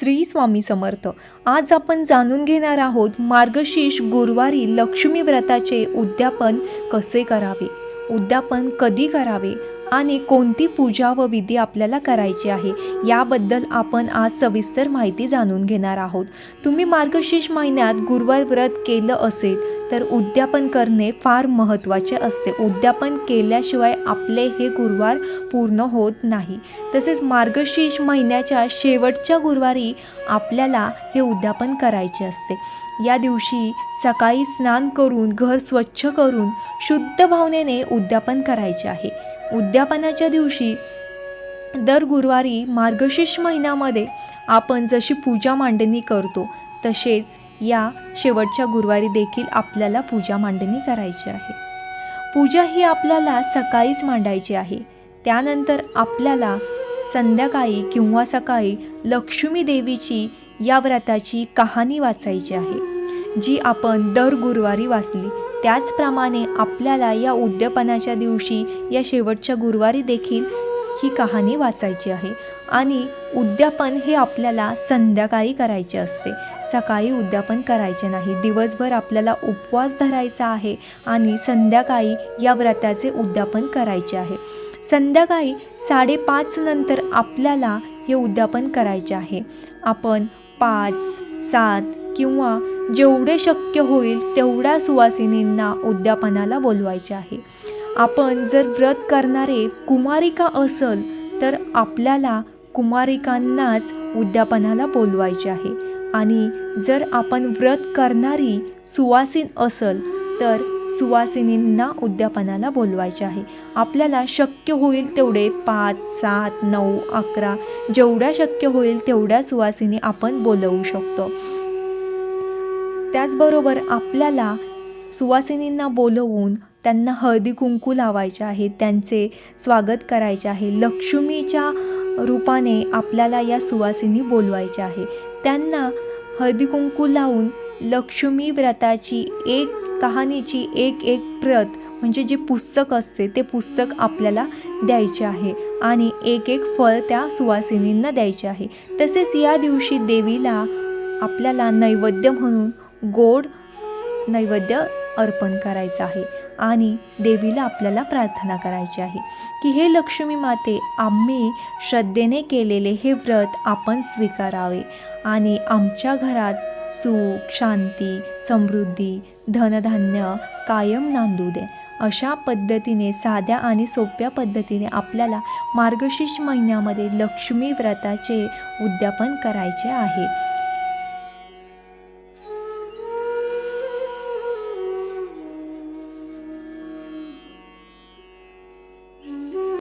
श्री स्वामी समर्थ. आज आपण जाणून घेणार आहोत मार्गशीर्ष गुरुवारी लक्ष्मी व्रताचे उद्यापन कसे करावे? उद्यापन कधी करावे? आणि कोणती पूजा व विधी आपल्याला करायची आहे याबद्दल आपण आज सविस्तर माहिती जाणून घेणार आहोत. तुम्ही मार्गशीर्ष महिन्यात गुरुवार व्रत केलं असेल तर उद्यापन करणे फार महत्त्वाचे असते. उद्यापन केल्याशिवाय आपले हे गुरुवार पूर्ण होत नाही. तसेच मार्गशीर्ष महिन्याच्या शेवटच्या गुरुवारी आपल्याला हे उद्यापन करायचे असते. या दिवशी सकाळी स्नान करून घर स्वच्छ करून शुद्ध भावनेने उद्यापन करायचे आहे. उद्यापनाच्या दिवशी दर गुरुवारी मार्गशीर्ष महिन्यामध्ये आपण जशी पूजा मांडणी करतो तसेच या शेवटच्या गुरुवारी देखील आपल्याला पूजा मांडणी करायची आहे. पूजा ही आपल्याला सकाळीच मांडायची आहे. त्यानंतर आपल्याला संध्याकाळी किंवा सकाळी लक्ष्मी देवीची या व्रताची कहाणी वाचायची आहे जी आपण दर गुरुवारी वाचली. त्याचप्रमाणे आपल्याला या उद्यापनाच्या दिवशी या शेवटच्या गुरुवारी देखील ही कहाणी वाचायची आहे. आणि उद्यापन हे आपल्याला संध्याकाळी करायचे असते. सकाळी उद्यापन करायचे नाही. दिवसभर आपल्याला उपवास धरायचा आहे आणि संध्याकाळी या व्रताचे उद्यापन करायचे आहे. संध्याकाळी साडेपाच नंतर आपल्याला हे उद्यापन करायचे आहे. आपण पाच सात किंवा जेवढे शक्य होईल तेवढ्या सुवासिनींना उद्यापनाला बोलवायचे आहे. आपण जर व्रत करणारे कुमारिका असल तर आपल्याला कुमारिकांनाच उद्यापनाला बोलवायचे आहे. आणि जर आपण व्रत करणारी सुवासीन असल तर सुवासिनींना उद्यापनाला बोलवायचे आहे. आपल्याला शक्य होईल तेवढे पाच सात नऊ अकरा जेवढ्या शक्य होईल तेवढ्या सुवासिनी आपण बोलवू शकतो. त्याचबरोबर आपल्याला सुवासिनींना बोलवून त्यांना हळदी कुंकू लावायचे आहे त्यांचे स्वागत करायचे आहे. लक्ष्मीच्या रूपाने आपल्याला या सुवासिनी बोलवायच्या आहे. त्यांना हळदी कुंकू लावून लक्ष्मी व्रताची एक कहाणीची एक एक प्रत म्हणजे जे पुस्तक असते ते पुस्तक आपल्याला द्यायचे आहे आणि एक एक फळ त्या सुवासिनींना द्यायचे आहे. तसेच या दिवशी देवीला आपल्याला नैवेद्य म्हणून गोड नैवेद्य अर्पण करायचं आहे. आणि देवीला आपल्याला प्रार्थना करायची आहे की हे लक्ष्मी माते आम्ही श्रद्धेने केलेले हे व्रत आपण स्वीकारावे. आणि आमच्या घरात सुख शांती समृद्धी धनधान्य कायम नांदू दे. अशा पद्धतीने साध्या आणि सोप्या पद्धतीने आपल्याला मार्गशीर्ष महिन्यामध्ये लक्ष्मी व्रताचे उद्यापन करायचे आहे.